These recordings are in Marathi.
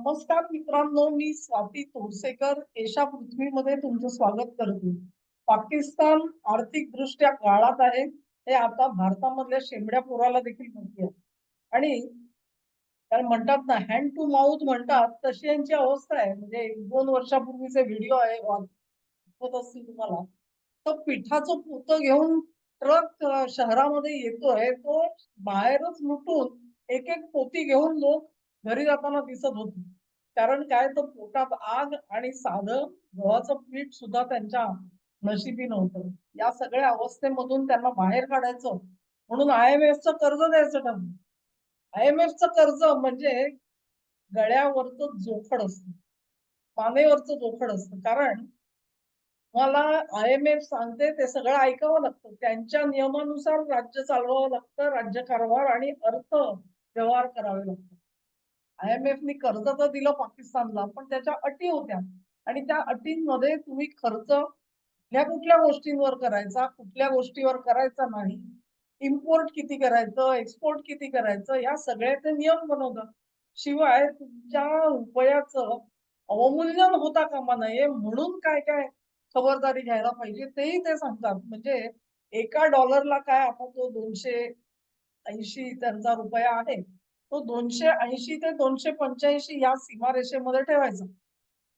नमस्कार मित्रांनो मी स्वाती तोरसेकर एशा पृथ्वीमध्ये तुमचं स्वागत करते. पाकिस्तान आर्थिक दृष्ट्या काळात आहे हे आता भारतामधल्या शेंबड्या पोराला देखील माहिती आहे. आणि काय म्हणतात ना हँड टू माउथ म्हणतात तशी यांची अवस्था आहे. म्हणजे एक दोन वर्षापूर्वीचे व्हिडिओ आहे असतील तुम्हाला. तर पिठाचं पोत घेऊन ट्रक शहरामध्ये येतोय तो बाहेरच लुटून एक एक पोती घेऊन लोक घरी जाताना दिसत होती. कारण काय तर पोटात आग आणि साधं गव्हाचं पीठ सुद्धा त्यांच्या नशिबी नव्हतं. या सगळ्या अवस्थेमधून त्यांना बाहेर काढायचं. म्हणून आय एम एफचं कर्ज द्यायचं ठरलं. आय एम एफचं कर्ज म्हणजे गळ्यावरचं जोखड असतं. पानेवरचं जोखड असतं. कारण मला आय एम एफ सांगते ते सगळं ऐकावं लागतं. त्यांच्या नियमानुसार राज्य चालवावं लागतं. राज्यकारभार आणि अर्थ व्यवहार करावे लागतात. आय एम एफनी कर्ज तर दिलं पाकिस्तानला पण त्याच्या अटी होत्या. आणि त्या अटींमध्ये तुम्ही खर्च ह्या कुठल्या गोष्टींवर करायचा कुठल्या गोष्टीवर करायचा नाही इम्पोर्ट किती करायचं एक्सपोर्ट किती करायचं या सगळ्याचे नियम बनवतात. शिवाय तुमच्या रुपयाचं अवमूल्यन होता कामा नये म्हणून काय काय खबरदारी घ्यायला पाहिजे तेही ते सांगतात. म्हणजे एका डॉलरला काय आता तो दोनशे ऐंशी त्यांचा रुपया आहे. तो दोनशे ऐंशी ते दोनशे पंच्याऐंशी या सीमारेषेमध्ये ठेवायचा.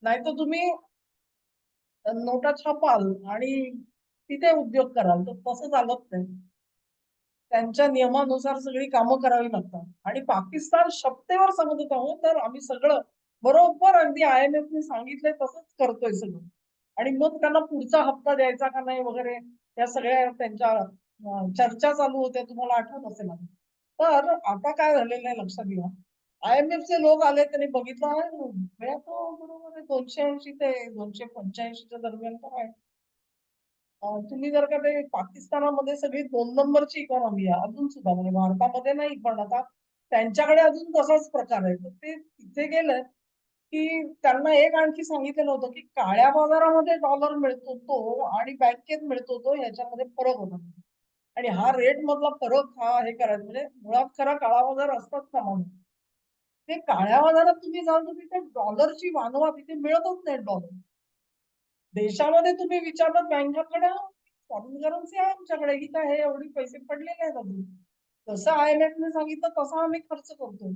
नाहीतर तुम्ही नोटा छापाल आणि तिथे उद्योग कराल. तर तसं चालत नाही. त्यांच्या नियमानुसार सगळी कामं करावी लागतात. आणि पाकिस्तान शपतेवर सांगत आहोत तर आम्ही सगळं बरोबर अगदी आय एम एफने सांगितलंय तसंच करतोय सगळं. आणि मग त्यांना पुढचा हप्ता द्यायचा का नाही वगैरे या सगळ्या त्यांच्या चर्चा चालू होत्या तुम्हाला आठवत असेल तर आता काय झालेलं आहे लक्षात घ्या. आय एम एफ चे लोक आले त्यांनी बघितलं आहे रुपया तो बरोबर दोनशे ऐंशी ते दोनशे पंच्याऐंशीच्या दरम्यान तर आहे. तुम्ही जर का ते पाकिस्तानामध्ये सगळी दोन नंबरची इकॉनॉमी आहे अजून सुद्धा म्हणजे भारतामध्ये नाही पण आता त्यांच्याकडे अजून तसाच प्रकार आहे. तर ते तिथे गेलं की त्यांना एक आणखी सांगितलेलं होतं की काळ्या बाजारामध्ये डॉलर मिळतो तो आणि बँकेत मिळतो तो ह्याच्यामध्ये फरक होता आणि हा रेट मधला फरक हा हे करायचं म्हणजे मुळात खरा काळा बाजार असतात का म्हणून? ते काळ्या बाजारात तुम्ही जाल तर तिथे डॉलरची वानवा तिथे मिळतच नाही डॉलर देशामध्ये तुम्ही विचारलं बँकाकडे फॉरेन करन्सी आहे आमच्याकडे ही काय हे एवढी पैसे पडलेले आहेत अजून. जसं आय एम ने सांगितलं तसा आम्ही खर्च करतो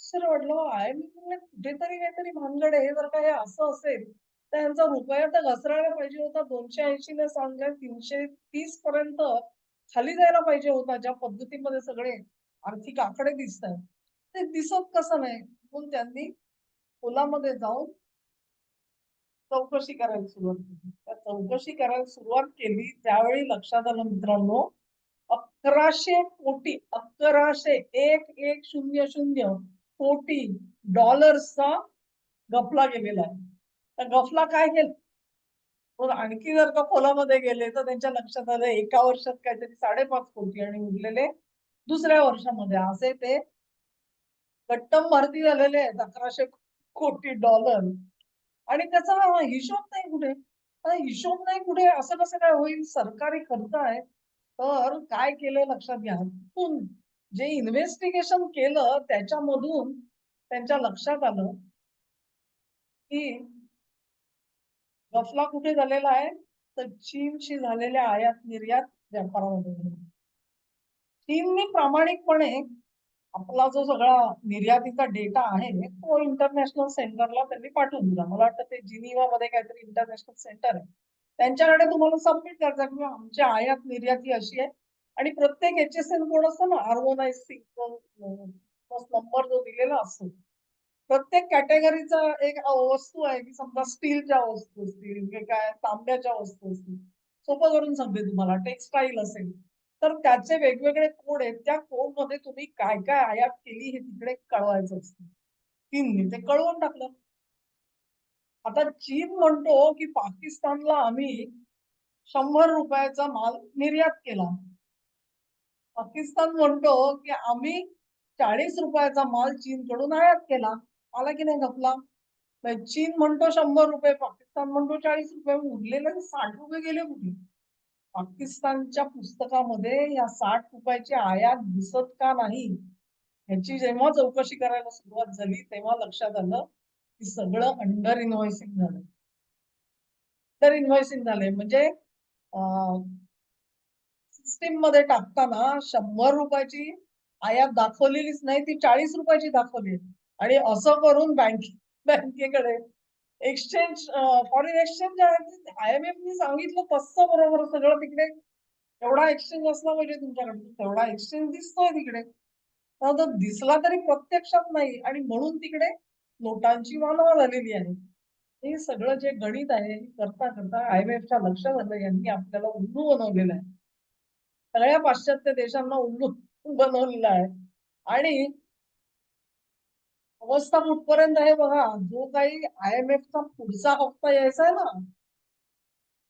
सर वाटलं आय एम कुठेतरी काहीतरी भानगड आहे हे जर का हे असं असेल तर यांचा रुपया तर घसरायला पाहिजे होता दोनशे ऐंशी ने सांगल्या तीनशे तीस पर्यंत खाली जायला पाहिजे होता ज्या पद्धतीमध्ये सगळे आर्थिक आकडे दिसत आहेत. ते दिसत कसं नाही? म्हणून त्यांनी पुलामध्ये जाऊन चौकशी करायला सुरुवात केली. त्या चौकशी करायला सुरुवात केली त्यावेळी लक्षात आलं मित्रांनो अकराशे कोटी अकराशे एक एक शून्य शून्य कोटी डॉलर्सचा गपला गेलेला आहे. तर गफला काय केलं? आणखी जर का खोलामध्ये गेले तर त्यांच्या लक्षात आलं एका वर्षात काहीतरी साडेपाच कोटी आणि उरलेले दुसऱ्या वर्षामध्ये. असे ते कट्टम भरती झालेले आहेत. अकराशे कोटी डॉलर. आणि त्याचा हिशोब नाही कुठे. हिशोब नाही कुठे असं कसं काय होईल? सरकारी खर्च आहे. तर काय केलं लक्षात घ्या. जे इन्व्हेस्टिगेशन केलं त्याच्यामधून त्यांच्या लक्षात आलं की गफला कुठे झालेला आहे तर चीनशी झालेल्या आयात निर्यात व्यापारामध्ये चीनने प्रामाणिकपणे आपला जो सगळा निर्यातीचा डेटा आहे तो इंटरनॅशनल सेंटरला त्यांनी पाठवून दिला मला वाटतं ते जिनिवा मध्ये काहीतरी इंटरनॅशनल सेंटर आहे त्यांच्याकडे तुम्हाला सबमिट करायचं की आमची आयात निर्याती अशी आहे आणि प्रत्येक एच एस एन कोड असतो ना हार्मोनाइज नंबर जो दिलेला असतो प्रत्येक कॅटेगरीचा एक वस्तू आहे की समजा स्टीलच्या वस्तू असतील काय तांब्याच्या वस्तू असतील. सोपं करून सांगते तुम्हाला टेक्सटाईल असेल. तर त्याचे वेगवेगळे कोड आहेत. त्या कोडमध्ये तुम्ही काय काय आयात केली हे तिकडे कळवायचं असतं. चीनने ते कळवून टाकलं. आता चीन म्हणतो की पाकिस्तानला आम्ही शंभर रुपयाचा माल निर्यात केला. पाकिस्तान म्हणतो की आम्ही चाळीस रुपयाचा माल चीनकडून आयात केला. आला की नाही घपला चीन म्हणतो शंभर रुपये पाकिस्तान म्हणतो चाळीस रुपये उरलेले साठ रुपये गेले कुठे? पाकिस्तानच्या पुस्तकामध्ये या साठ रुपयाची आयात दिसत का नाही? ह्याची जेव्हा चौकशी करायला सुरुवात झाली तेव्हा लक्षात आलं की सगळं अंडर इन्व्हॉइसिंग झालं. अंडर इन्व्हॉइसिंग झालंय. म्हणजे सिस्टीममध्ये टाकताना शंभर रुपयाची आयात दाखवलेलीच नाही ती चाळीस रुपयाची दाखवली आणि असं करून बँक बँकेकडे exchange foreign exchange I M F सांगितलं तसं बरोबर सगळं तिकडे. एवढा एक्सचेंज असला पाहिजे तुमच्याकडे. तेवढा एक्सचेंज दिसतोय तिकडे. तर दिसला तरी प्रत्यक्षात नाही. आणि म्हणून तिकडे नोटांची मानवा झालेली आहे. हे सगळं जे गणित आहे हे करता करता आय एम एफच्या लक्षात आलं यांनी आपल्याला उल्लू बनवलेलं आहे. सगळ्या पाश्चात्य देशांना उल्लू बनवलेला आहे. आणि अवस्था कुठपर्यंत आहे बघा? जो काही आय एम चा पुढचा हप्ता यायचा आहे ना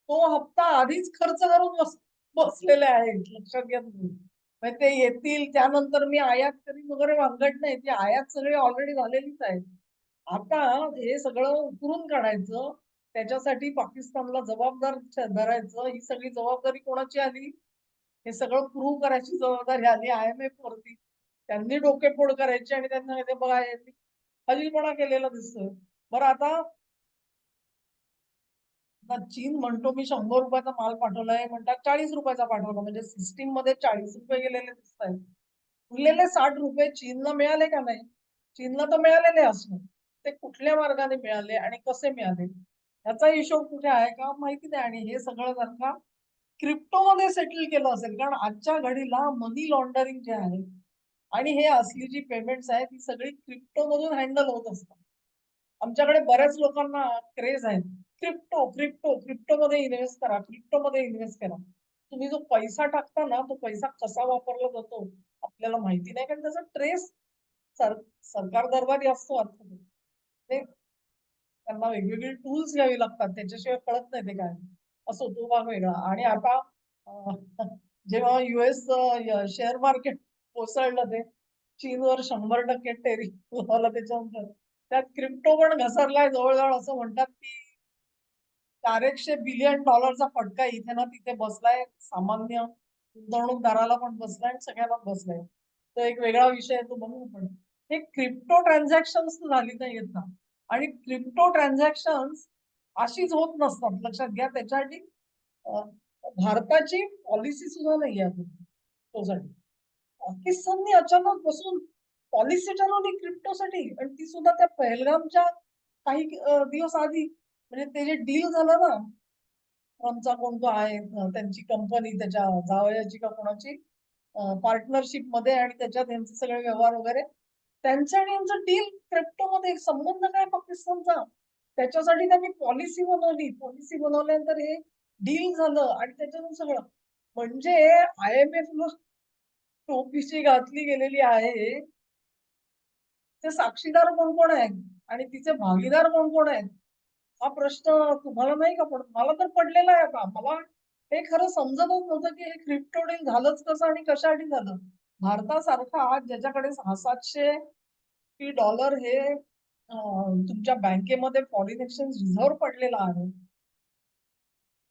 तो हप्ता आधीच खर्च करून बस बसलेले आहेत लक्षात घ्या तुम्ही. ते येतील त्यानंतर मी आयात करीन वगैरे भानगड नाही ती आयात सगळी ऑलरेडी झालेलीच आहे आता हे सगळं उकरून काढायचं त्याच्यासाठी पाकिस्तानला जबाबदार धरायचं ही सगळी जबाबदारी कोणाची आली? हे सगळं प्रूव्ह करायची जबाबदारी आली आय एम एफ वरती. त्यांनी डोकेफोड करायची आणि त्यांना ते बघा यांनी हजीलपणा केलेला दिसतोय. बरं आता आता चीन म्हणतो मी शंभर रुपयाचा माल पाठवलाय म्हणतात चाळीस रुपयाचा पाठवला म्हणजे सिस्टीममध्ये चाळीस रुपये गेलेले दिसत आहेत उरलेले साठ रुपये चीनला मिळाले का नाही? चीनला तर मिळालेले असणार. ते कुठल्या मार्गाने मिळाले आणि कसे मिळाले? याचा हिशोब कुठे आहे का माहिती नाही. आणि हे सगळं जर का क्रिप्टोमध्ये सेटल केलं असेल कारण आजच्या घडीला मनी लॉन्डरिंग जे आहे आणि हे असली जी पेमेंट्स आहे ती सगळी क्रिप्टो मधून हँडल होत असतात. आमच्याकडे बऱ्याच लोकांना क्रेज आहे क्रिप्टो क्रिप्टो क्रिप्टो मध्ये इन्व्हेस्ट करा क्रिप्टो मध्ये इन्व्हेस्ट करा. तुम्ही जो पैसा टाकता ना तो पैसा कसा वापरला जातो आपल्याला माहिती नाही कारण त्याचा ट्रेस सर सरकार दरबारी असतो अर्थात ते त्यांना वेगवेगळे टूल्स घ्यावी लागतात त्याच्याशिवाय कळत नाही ते काय. असो तो भाग वेगळा. आणि आता जेव्हा युएस शेअर मार्केट कोसळलं ते. चीनवर शंभर टक्के टेरी त्याच्यानंतर त्यात क्रिप्टो पण घसरलाय जवळजवळ असं म्हणतात की एकशे बिलियन डॉलरचा फटका इथे ना तिथे बसलाय. सामान्य गुंतवणूकदाराला पण बसलाय आणि सगळ्यांना बसलाय. तो एक वेगळा विषय तो बघू पण हे क्रिप्टो ट्रान्झॅक्शन झाली नाही येत ना. आणि क्रिप्टो ट्रान्झॅक्शन अशीच होत नसतात. लक्षात घ्या त्याच्यासाठी भारताची पॉलिसी सुद्धा नाही आहे क्रिप्टोसाठी पाकिस्तानने अचानक बसून पॉलिसी ठरवली क्रिप्टोसाठी आणि ती सुद्धा त्या पहलगामच्या काही दिवस आधी. म्हणजे ते जे डील झालं ना ट्रम्पचा कोणतो आहे त्यांची कंपनी त्याच्या जावयाची का कोणाची पार्टनरशिपमध्ये आणि त्याच्यात यांचे सगळे व्यवहार वगैरे त्यांचं आणि यांचा डील क्रिप्टोमध्ये संबंध काय पाकिस्तानचा? त्याच्यासाठी त्यांनी पॉलिसी बनवली. पॉलिसी बनवल्यानंतर हे डील झालं आणि त्याच्यातून सगळं. म्हणजे आय एम एफ टोपीची घातली गेलेली आहे. ते साक्षीदार कोण कोण आहेत? आणि तिचे भागीदार कोण कोण आहेत? हा प्रश्न तुम्हाला नाही का पडत? मला तर पडलेला आहे का मला हे खरं समजतच नव्हतं की हे क्रिप्टो डील झालंच कसं आणि कशासाठी झालं. भारतासारखा ज्याच्याकडे सहा सातशे डॉलर हे तुमच्या बँकेमध्ये फॉरेन एक्सचेंज रिझर्व्ह पडलेला आहे.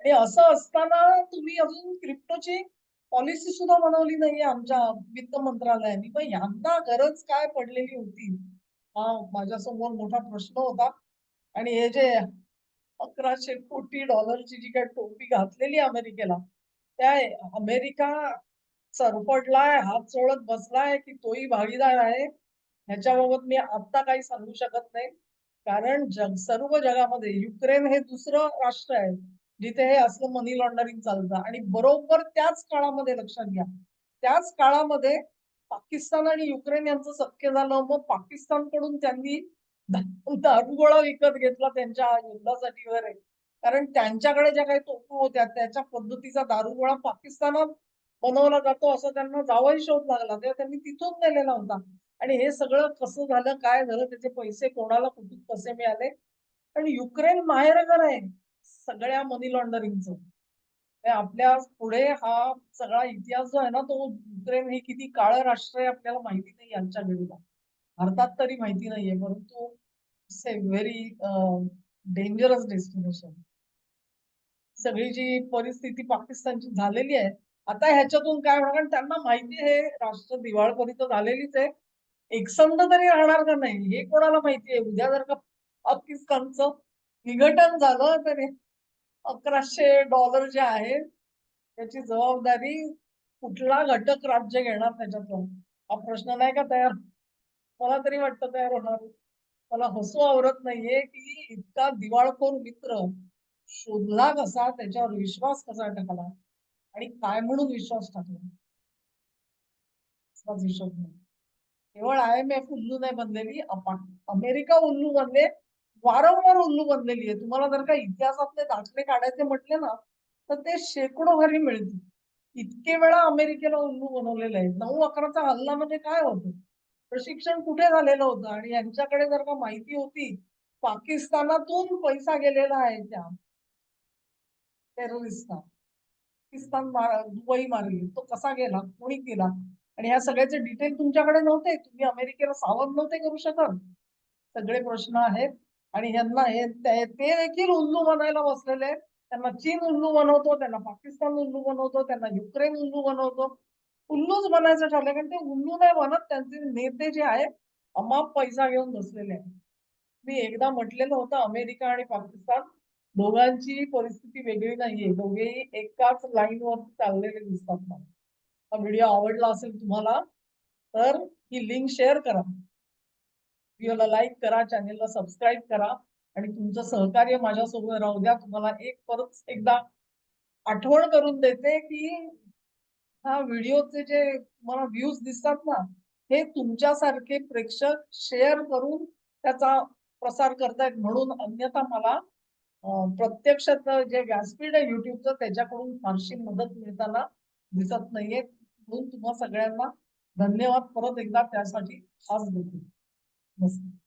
आणि असं असताना तुम्ही अजून क्रिप्टोची पॉलिसी सुद्धा बनवली नाहीये आमच्या वित्त मंत्रालयाने. मग यांना गरज काय पडलेली होती? हा माझ्यासमोर मोठा प्रश्न होता. आणि हे जे अकराशे कोटी डॉलरची जी काही टोपी घातलेली अमेरिकेला त्या अमेरिका सरपडलाय हात सोडत बसलाय की तोही भागीदार आहे? ह्याच्याबाबत मी आता काही सांगू शकत नाही. कारण जग सर्व जगामध्ये युक्रेन हे दुसरं राष्ट्र आहे. जिथे हे असलं मनी लॉन्डरिंग चालतं. आणि बरोबर त्याच काळामध्ये लक्षात घ्या. त्याच काळामध्ये पाकिस्तान आणि युक्रेन यांचं सख्य झालं. मग पाकिस्तानकडून त्यांनी दारुगोळा विकत घेतला त्यांच्या युद्धासाठी वगैरे. कारण त्यांच्याकडे ज्या काही तोफा होत्या त्याच्या पद्धतीचा दारुगोळा पाकिस्तानात बनवला जातो असं त्यांना जावाही शोध लागला. तेव्हा त्यांनी तिथून नेलेला होता. आणि हे सगळं कसं झालं काय झालं त्याचे पैसे कोणाला कुठून कसे मिळाले? आणि युक्रेन माहेरघर आहे. सगळ्या मनी लॉन्डरिंगचं आपल्या पुढे हा सगळा इतिहास जो आहे ना तो युक्रेन हे किती काळ राष्ट्र आहे आपल्याला माहिती नाही यांच्या घडीला. भारतात तरी माहिती नाहीये परंतु व्हेरी डेंजरस डेस्टिनेशन सगळी जी परिस्थिती पाकिस्तानची झालेली आहे आता ह्याच्यातून काय होणार? कारण त्यांना माहिती आहे राष्ट्र दिवाळपर्यंत झालेलीच आहे. एकसंध तरी राहणार का नाही? हे कोणाला माहितीये उद्या जर का पाकिस्तानचं विघटन झालं तर अकराशे डॉलर जे आहे त्याची जबाबदारी कुठला घटक राज्य घेणार त्याच्यातून? हा प्रश्न नाही का तयार? मला तरी वाटतं तयार होणार. मला हसू आवरत नाहीये की इतका दिवाळखोर मित्र शोधला कसा त्याच्यावर विश्वास कसा टाकला? आणि काय म्हणून विश्वास टाकला? विश्वास नाही. केवळ आय एम एफ उल्लू नाही बनलेली अमेरिका उल्लू बनले वारंवार उल्लू बनलेली आहे. तुम्हाला जर का इतिहासातले दाखले काढायचे म्हटले ना तर ते शेकडो हरी मिळतील. इतके वेळा अमेरिकेला उल्लू बनवलेले आहे नऊ अकराचा हल्ला म्हणजे काय होतं? प्रशिक्षण कुठे झालेलं होतं? आणि यांच्याकडे जर का माहिती होती पाकिस्तानातून पैसा गेलेला आहे त्या टेररिस्टना पाकिस्तान दुबई मारली. तो कसा गेला? कोणी केला? आणि ह्या सगळ्याचे डिटेल तुमच्याकडे नव्हते. तुम्ही अमेरिकेला सावध नव्हते करू शकत. सगळे प्रश्न आहेत. आणि ह्यांना हे ते देखील उल्लू बनायला बसलेले आहेत. त्यांना चीन उल्लू बनवतो त्यांना पाकिस्तान उल्लू बनवतो त्यांना युक्रेन उल्लू बनवतो. उल्लूच बनायचं ठरलं कारण ते उल्लू नाही बनत त्यांचे नेते जे आहेत अमाप पैसा घेऊन बसलेले आहेत. मी एकदा म्हटलेलं होतं अमेरिका आणि पाकिस्तान दोघांची परिस्थिती वेगळी नाहीये. दोघेही एकाच लाईनवर चाललेले दिसतात मला. हा व्हिडिओ आवडला असेल तुम्हाला तर ही लिंक शेअर करा. व्हिडिओला लाईक करा चॅनेलला सबस्क्राईब करा आणि तुमचं सहकार्य माझ्यासोबत राहू द्या. तुम्हाला एक परत एकदा आठवण करून देते की हा व्हिडिओचे जे तुम्हाला व्ह्यूज दिसतात ना हे तुमच्यासारखे प्रेक्षक शेअर करून त्याचा प्रसार करतायत. म्हणून अन्यथा मला प्रत्यक्ष प्रत्यक्षात जे व्यासपीठ आहे युट्यूबचं त्याच्याकडून फारशी मदत मिळताना दिसत नाहीये. म्हणून तुम्हा सगळ्यांना धन्यवाद. परत एकदा त्यासाठी खास देते नमस्कार